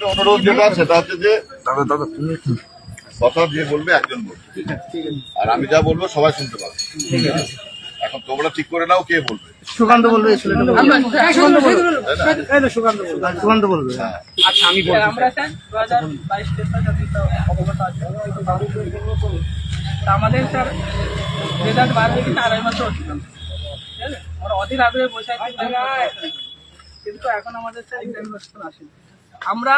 কাছে অনুরোধ যেটা সেটা হচ্ছে যে দাদা দাদা। কথা যে বলবে একজন বলবে। আর আমি যা বলব সবাই শুনতে পাবে। এখন তোমরা ঠিক করে নাও কে বলবে? সুকান্ত বলবে সুকান্ত বলবে। তাই তো সুকান্ত বলবে হ্যাঁ। আচ্ছা আমি আমাদের স্যার রেজাল্ট বার হয়ে গেছে আড়াই মাসও হচ্ছিল না। আমরা অধীর আগ্রহে বসে কিন্তু এখন আমাদের স্যার এক্সামিনেশন আসেনি। আমরা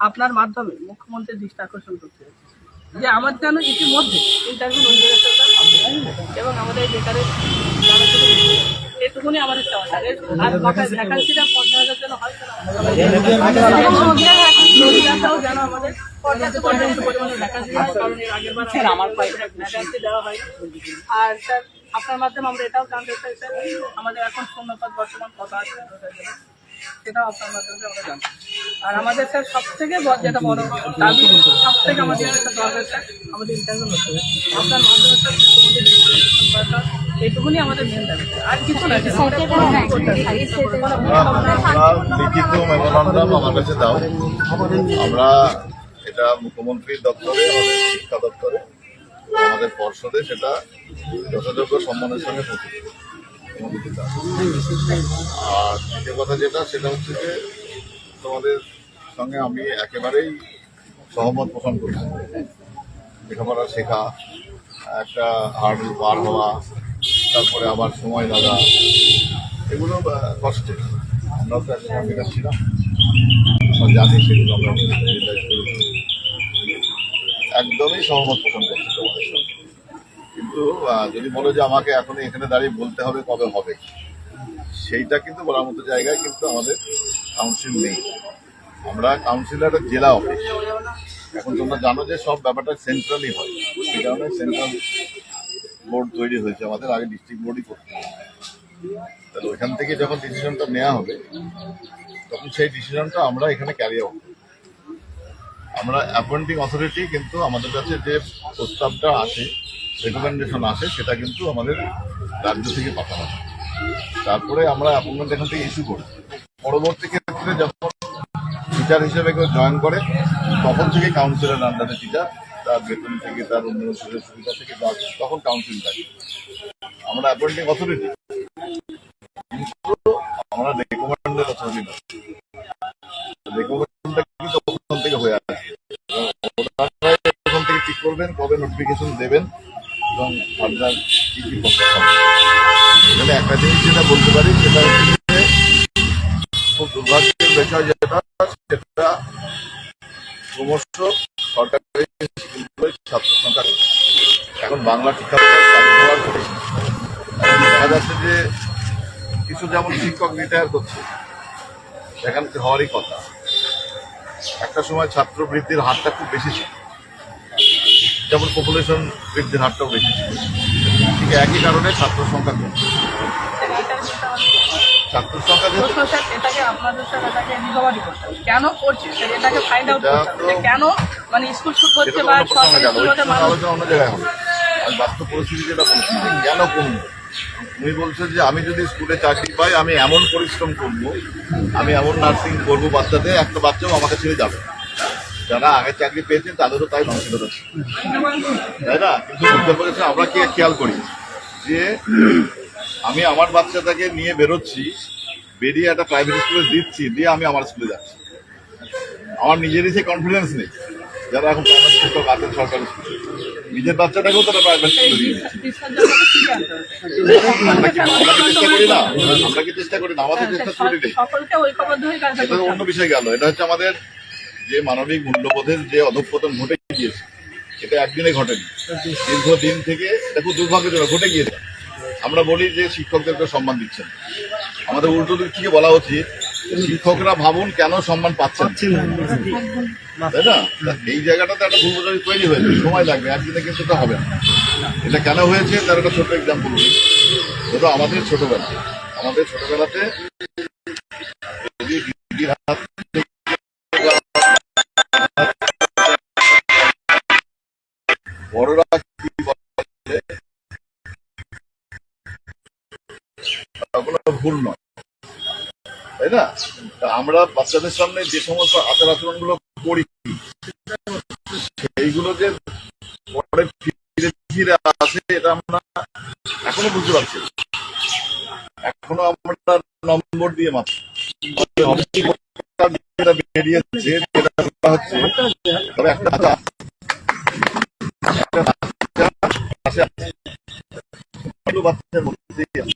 আপনার মাধ্যমে মুখ্যমন্ত্রীর দৃষ্টি আকর্ষণ করতে যে আমার যেন ইতিমধ্যে ইন্টারভিউ এবং আমাদের বেকারের এটুকুনি আমাদের চাওয়া আর ভ্যাকান্সিটা পঞ্চাশ হাজার যেন হয় যেন আমাদের আর স্যার আপনার মাধ্যমে আমরা এটাও জানতে চাই স্যার আমাদের এখন শূন্যপদ বর্তমান কত আছে? সেটাও আপনার মাধ্যমে আমরা জানতে আর আমাদের স্যার সব থেকে যেটা বড় দাবি সব থেকে আমাদের একটা দরকার স্যার আমাদের ইন্টারভিউ হতে হবে। আপনার মাধ্যমে স্যার এইটুকুনি আমাদের মেন দাবি। আর কিছু না লিখিত মেমোরান্ডাম আমার কাছে দাও। আমরা এটা মুখ্যমন্ত্রীর দপ্তরে আমাদের শিক্ষা দপ্তরে আমাদের পর্ষদে সেটা যথাযোগ্য সম্মানের সঙ্গে পৌঁছে আর দ্বিতীয় কথা যেটা সেটা হচ্ছে যে তোমাদের সঙ্গে আমি একেবারেই সহমত পোষণ করছি। লেখাপড়া শেখা একটা হার্ডল পার হওয়া তারপরে আবার সময় লাগা এগুলো আহ, কষ্টের আমরা তো বেকার ছিলাম আমরা জানি সেগুলো আমরা একদমই সহমত পোষণ করছি তোমাদের কিন্তু যদি বলো যে আমাকে এখন এখানে দাঁড়িয়ে বলতে হবে কবে হবে, সেইটা কিন্তু বলার মতো জায়গায় কিন্তু আমাদের কাউন্সিল নেই। আমরা কাউন্সিলর জেলা অফিস এখন তোমরা জানো যে সব ব্যাপারটা সেন্ট্রালই হয়। সেই কারণে সেন্ট্রাল বোর্ড তৈরি হয়েছে আমাদের, আগে ডিস্ট্রিক্ট বোর্ডই করতে। তাহলে ওইখান থেকে যখন ডিসিশনটা নেওয়া হবে, তখন সেই ডিসিশনটা আমরা এখানে ক্যারি আউট আমরা অ্যাপয়েন্টিং অথরিটি কিন্তু আমাদের কাছে যে প্রস্তাবটা আসে রেকমেন্ডেশন আসে, সেটা কিন্তু আমাদের রাজ্য থেকে পাঠানো হয়। তারপরে আমরা অ্যাপয়েন্টমেন্ট এখান থেকে ইস্যু করি। পরবর্তী ক্ষেত্রে যখন টিচার হিসেবে কেউ জয়েন করে, তখন থেকে কাউন্সিলের আন্ডারে টিচার তার বেতন থেকে, তার অন্য সুযোগ সুবিধা থেকে তখন কাউন্সিল থাকে। আমরা অ্যাপয়েন্টিং অথরিটি আমরা রেকমেন্ডের অথরিটি না রেকমেন্ডটা কিন্তু ওখান থেকে হয়ে আসে। ওখান থেকে ঠিক করবেন, কবে নোটিফিকেশন দেবেন এবং কি এখানে একটা জিনিস যেটা বলতে পারি, সেটা হচ্ছে খুব দুর্ভাগ্যের বিষয় যেটা, সেটা ক্রমশ সরকারি ছাত্র সংখ্যা এখন বাংলা শিক্ষা দেখা যাচ্ছে যে কিছু যেমন শিক্ষক রিটায়ার করছে, সেখানে হওয়ারই কথা। একটা সময় ছাত্র বৃদ্ধির হারটা খুব বেশি ছিল। যেমন পপুলেশন বৃদ্ধির হারটাও বেশি ছিল। ঠিক একই কারণে ছাত্র সংখ্যা কমছে ছাত্র সংখ্যা কেন করছে? এটাকে ফাইন্ড আউট মানে স্কুল শুট হচ্ছে বা আলোচনা অন্য জায়গায় হবে। বাস্তব পরিস্থিতি যেটা বলছি কেন কমবে বলছো যে আমি যদি স্কুলে চাকরি পাই আমি এমন পরিশ্রম করব আমি এমন নার্সিং করব বাচ্চাদের একটা বাচ্চাও আমাকে ছেড়ে যাবে যারা আগে চাকরি পেয়েছেন তাদেরও তাই মানসিকতা তাই না? কিন্তু উত্তরপ্রদেশে আমরা কি খেয়াল করি? যে আমি আমার বাচ্চাটাকে নিয়ে বেরোচ্ছি বেরিয়ে একটা প্রাইভেট স্কুলে দিচ্ছি দিয়ে আমি আমার স্কুলে যাচ্ছি। আমার নিজেরই সেই কনফিডেন্স নেই যারা এখন প্রাইভেট শিক্ষক আছেন সরকারি স্কুলে নিজের বাচ্চাটাকেও তারা প্রাইভেট স্কুলে দিয়ে আমরা কি চেষ্টা করি না? চেষ্টা করি আমাদের চেষ্টা তো অন্য বিষয় গেল। এটা হচ্ছে আমাদের যে মানবিক মূল্যবোধের যে অধঃপতন ঘটে গিয়েছে, এটা একদিনে ঘটেনি। দীর্ঘদিন থেকে এটা খুব দুর্ভাগ্যজনক, ঘটে গিয়েছে। আমরা বলি যে শিক্ষকদেরকে সম্মান দিচ্ছেন আমাদের উল্টো দিক থেকে বলা উচিত, শিক্ষকরা ভাবুন কেন সম্মান পাচ্ছেন। তাই না? তা এই জায়গাটাতে একটা বোঝাবুঝি তৈরি হয়েছে, সময় লাগবে, একদিনে কিন্তু এটা হবে না। এটা কেন হয়েছে? তার একটা ছোট এক্সাম্পল যেটা আমাদের ছোটবেলা। আমাদের ছোটবেলাতে ভুল নয় তাই না আমরা বাচ্চাদের সামনে যে সমস্ত আচার আচরণগুলো করি সেইগুলো যে পরে ফিরে ফিরে আসে, এটা আমরা এখনও বুঝতে পারছি। এখনও আমরা নম্বর দিয়ে মাত্র হচ্ছে একটা। আজকেও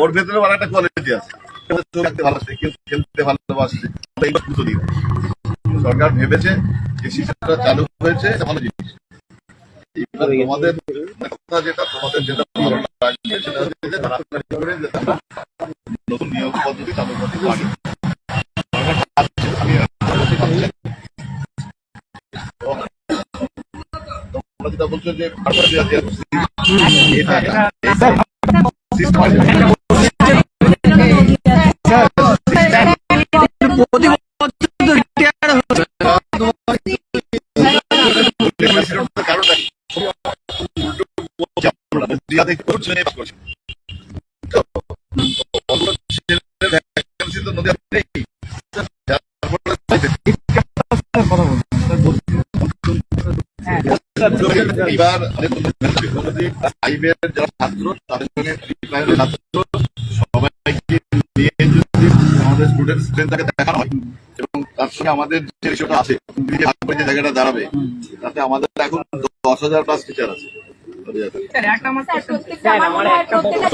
ওর ভেতরে আর একটা কোয়ালিটি আছে খেলতে সরকার ভেবেছে যে শিশুটা চালু হয়েছে ভালো জিনিস। তোমাদের কথা যেটা, তোমাদের যেটা ভালো লাগবে সেটা নতুন নিয়োগ পদ্ধতি চালু করতে পারি। যেটা বলছো যে ভাষা এবার ফাইভের যারা ছাত্র তাদের সঙ্গে ছাত্র সবাইকে নিয়ে যদি আমাদের স্টুডেন্ট দেখানো হয় এবং তার সঙ্গে আমাদের যে রেশিওটা আছে। যে জায়গাটা দাঁড়াবে তাতে আমাদের এখন দশ হাজার প্লাস টিচার আছে একটা প্রত্যেকটা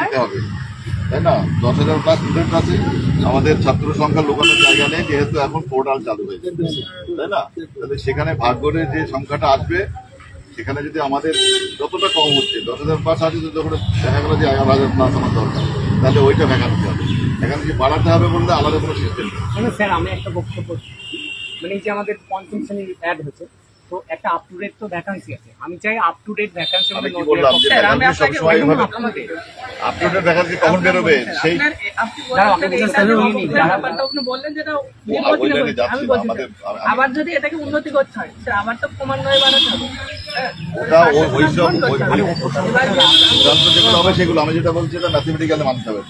দিতে হবে তাই না? দশ হাজার প্লাস স্টুডেন্ট আছে। আমাদের ছাত্র সংখ্যা লোকানোর জায়গা নেই, যেহেতু এখন পোর্টাল চালু হয়েছে তাই না? তাহলে সেখানে ভাগ করে যে সংখ্যাটা আসবে, সেখানে যদি আমাদের যতটা কম হচ্ছে, দশ হাজার প্লাস আছে যখন দেখা গেলো যে এগারো হাজার প্লাস আমার দরকার। তাহলে ওইটা ভ্যাকান্সি হবে। ভ্যাকান্সি বাড়াতে হবে বললে আলাদা কোনো সিস্টেম নেই। মানে স্যার, আমি একটা বক্তব্য। মানে যে আমাদের পঞ্চম শ্রেণির অ্যাড হয়েছে তো একটা আপ টু ডেট তো ভ্যাকান্সি আছে। আমি চাই আপ টু ডেট ভ্যাকান্সি আমি কি বললাম যে আমি আপনাকে এইভাবে আমাকে আপডেটেড ভ্যাকান্সি কখন বেরোবে? সেই আপনি বললেন যেটা আমি বলছি আবার যদি এটাকে উন্নতি করতে হয় স্যার আমার তো ক্রমান্বয়ে বাড়াতে হবে। হ্যাঁ, ওটা ওই- সব ওই- হবে। যেগুলো হবে সেগুলো। আমি যেটা বলছি এটা ম্যাথমেটিক্যালে মানতে হবে।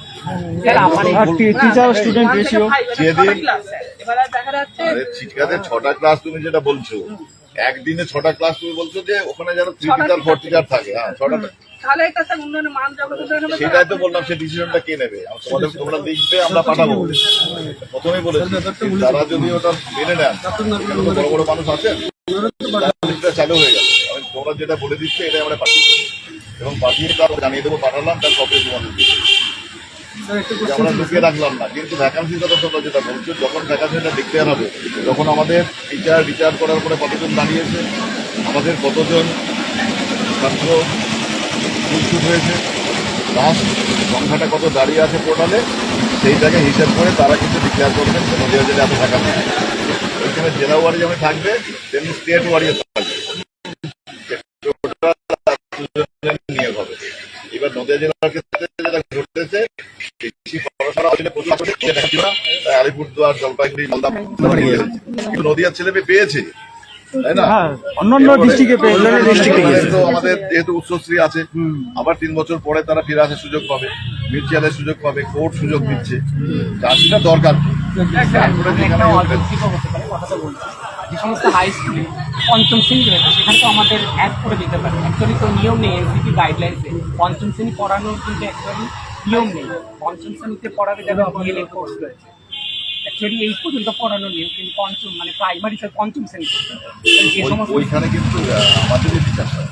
স্যার আমার টিচার স্টুডেন্ট রেশিও রেশিও এবার আর দেখা যাচ্ছে আরে শিক্ষাদের ছটা ক্লাস তুমি যেটা বলছো। একদিনে ছটা ক্লাস তুমি বলছো যে ওখানে যেন থ্রি টিচার ফোর টিচার থাকে হ্যাঁ ছটা সেটাই তো বললাম সে ডিসিশনটা কে নেবে? তোমাদের তোমরা লিখবে আমরা পাঠাবো। প্রথমেই বলেছি তারা যদি ওটা মেনে নেন বড় বড় মানুষ আছেন চালু হয়ে গেল আমি তোমরা যেটা বলে দিচ্ছে এটাই আমরা পাঠিয়ে। এবং পাঠিয়ে তার জানিয়ে দেবো পাঠালাম তার কপি তোমাদের আমরা লুকিয়ে রাখলাম না কিন্তু ভ্যাকান্সি কথা তোমরা যেটা বলছো যখন ভ্যাকান্সিটা ডিক্লেয়ার হবে তখন আমাদের টিচার রিটায়ার করার পরে কতজন দাঁড়িয়েছে আমাদের কতজন ছাত্র প্রস্তুত হয়েছে লাস্ট সংখ্যাটা কত দাঁড়িয়ে আছে পোর্টালে সেইটাকে হিসাব করে তারা কিন্তু ডিক্লেয়ার করবেন যে নদীয়া জেলে এত ভ্যাকান্সি ওইখানে জেলা ওয়ারি যেমন থাকবে তেমনি স্টেট ওয়ারিও থাকবে। নিয়োগ হবে। এবার নদিয়া জেলার ক্ষেত্রে বেশি পড়াশোনা আসলে প্রচুর আসলে সেটা ছিল না। আলিপুরদুয়ার জলপাইগুড়ি মালদা কিন্তু নদিয়ার ছেলে মেয়ে পেয়েছে তাই না? অন্যান্য ডিস্ট্রিক্টে অন্যান্য ডিস্ট্রিক্টে তো আমাদের যেহেতু উচ্চশ্রী আছে আবার তিন বছর পরে তারা ফিরে আসার সুযোগ পাবে মিউচুয়ালের সুযোগ পাবে কোর্ট সুযোগ দিচ্ছে। চাকরিটা দরকার। তারপরে যেখানে যে সমস্ত হাই স্কুলে পঞ্চম শ্রেণি রয়েছে সেখানে তো আমাদের অ্যাড করে দিতে পারে। অ্যাকচুয়ালি তো নিয়ম নেই এনসিপি গাইডলাইন্সে পঞ্চম শ্রেণি পড়ানোর কিন্তু অ্যাকচুয়ালি নিয়ম নেই। পঞ্চম শ্রেণীতে পড়াবে যারা কোর্স রয়েছে। অ্যাকচুয়ালি এই পর্যন্ত নিয়ম কিন্তু পঞ্চম মানে প্রাইমারি পঞ্চম শ্রেণি যে সমস্ত ওইখানে কিন্তু আমাদের যে টিচারটা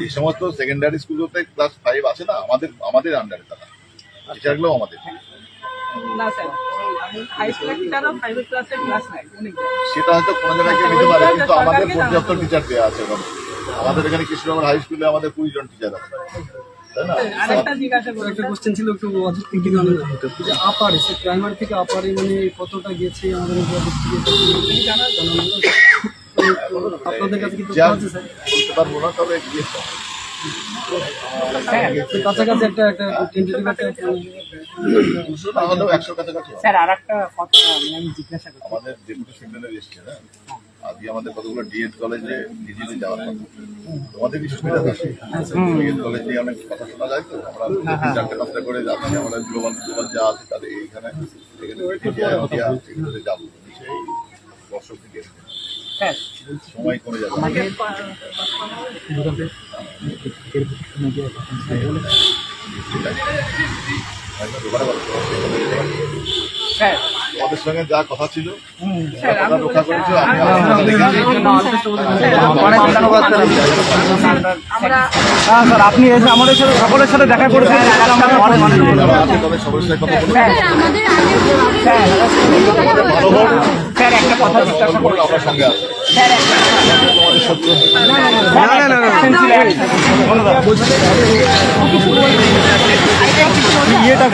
যে সমস্ত সেকেন্ডারি স্কুলগুলোতে ক্লাস ফাইভ আছে না আমাদের আমাদের আন্ডারে তারা। টিচারগুলো আমাদের। না স্যার। সেটা হয়তো কোনো জায়গায় কেউ নিতে পারে কিন্তু আমাদের পর্যাপ্ত টিচার দেওয়া আছে। আমাদের এখানে কৃষ্ণনগর হাই স্কুলে আমাদের কুড়ি জন টিচার আছে। না আরেকটা জিজ্ঞাসা করি একটা কোশ্চেন ছিল একটু অধিক থিঙ্কিং আমি যে আপারে সে প্রাইমারি থেকে আপারে মানে কতটা গেছে আমাদের আপনাদের কাছে কি তথ্য যা আছে স্যার বলতে পারব না তবে কাছাকাছি একটা একটা টেন্টেটিভ। স্যার আর কথা আমি জিজ্ঞাসা করছি। আমাদের ডেপুটি সেক্রেটারি এসছে না? আজকে আমাদের কতগুলো ডিএড কলেজে ডিজিটে যাওয়ার কথা। তোমাদের কিছু সুবিধা আছে? ডিএড কলেজ অনেক কথা শোনা যায় তো আমরা চারটে পাঁচটা করে যাচ্ছি আমরা গ্লোবাল গ্লোবাল যা আছে তাদের এইখানে এখানে যাব। সেই দর্শক থেকে সময় কমে যাবে। স্যার সঙ্গে যা কথা ছিল কথা রক্ষা করেছ স্যার হ্যাঁ স্যার আপনি এসে আমাদের সাথে সকলের সাথে দেখা করেছেন স্যার একটা কথা জিজ্ঞাসা আমরা সঙ্গে আছি স্যার একটা তোমাদের সত্য না না না এটা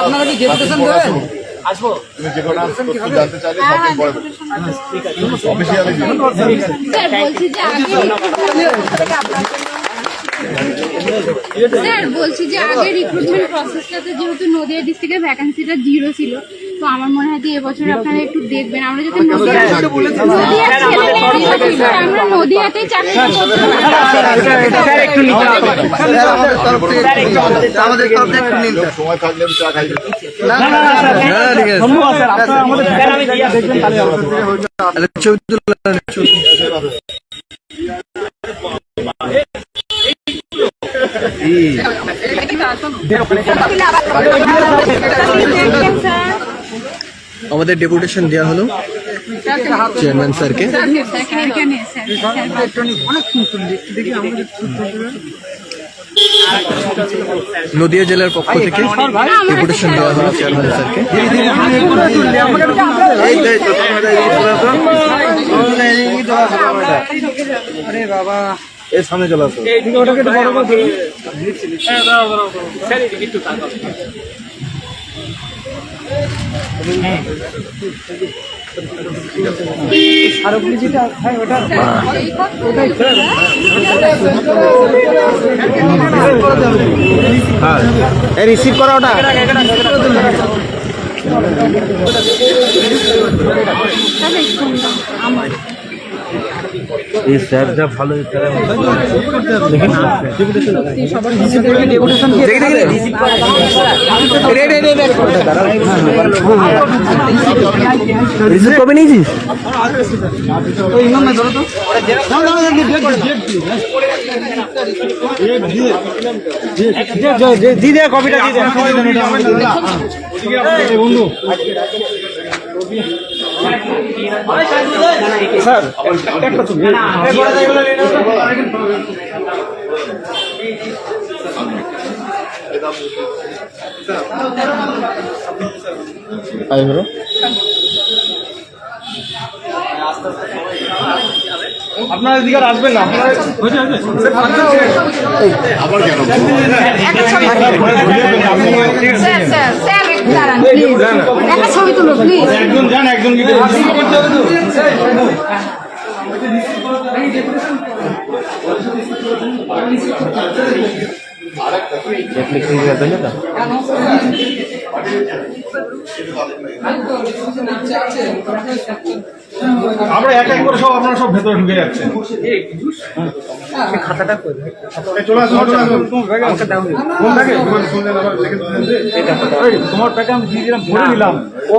আপনারা কি ডেপুটেশন দেবেন আসব স্যার, বলছি যে আগে রিক্রুটমেন্ট প্রসেসটাতে যেহেতু নদিয়া ডিস্ট্রিক্টের ভ্যাকান্সিটা জিরো ছিল তো আমার মনে হয় যে এবছর আপনারা একটু দেখবেন আমরা যাতে আমরা নদিয়াতেই চাকরি করতে স্যার একটু নিচে আসবেন। স্যার একটু আমাদের সময় থাকলে আমি চা খাই ধন্যবাদ স্যার আপনারা আমাদের ডেপুটেশন দেওয়া হলো চেয়ারম্যান স্যারকে। নদিয়া জেলার পক্ষ থেকে ডেপুটেশন দেওয়া হলো চেয়ারম্যান স্যারকে। আরে বাবা স্যার এদিকে একটু তাকাও। যেটা খায় ওটা। রিসিভ করা ওটা এই স্যার যা ভালো রিসিভ কবে নিয়েছিস? দিদি কপিটা বন্ধু। স্যার একটা আই ধরো আপনারা এদিকে আর আসবেন না। আপনারা আবার কেন? স্যার স্যার স্যার একটু দাঁড়ান প্লিজ একটা ছবি তুলো প্লিজ একজন যান একজন করতে হবে তো আমরা এক এক করে সব আপনারা সব ভেতরে ঢুকে আসুন তোমার ব্যাগে আমি দিয়ে দিলাম ভরে নিলাম। ও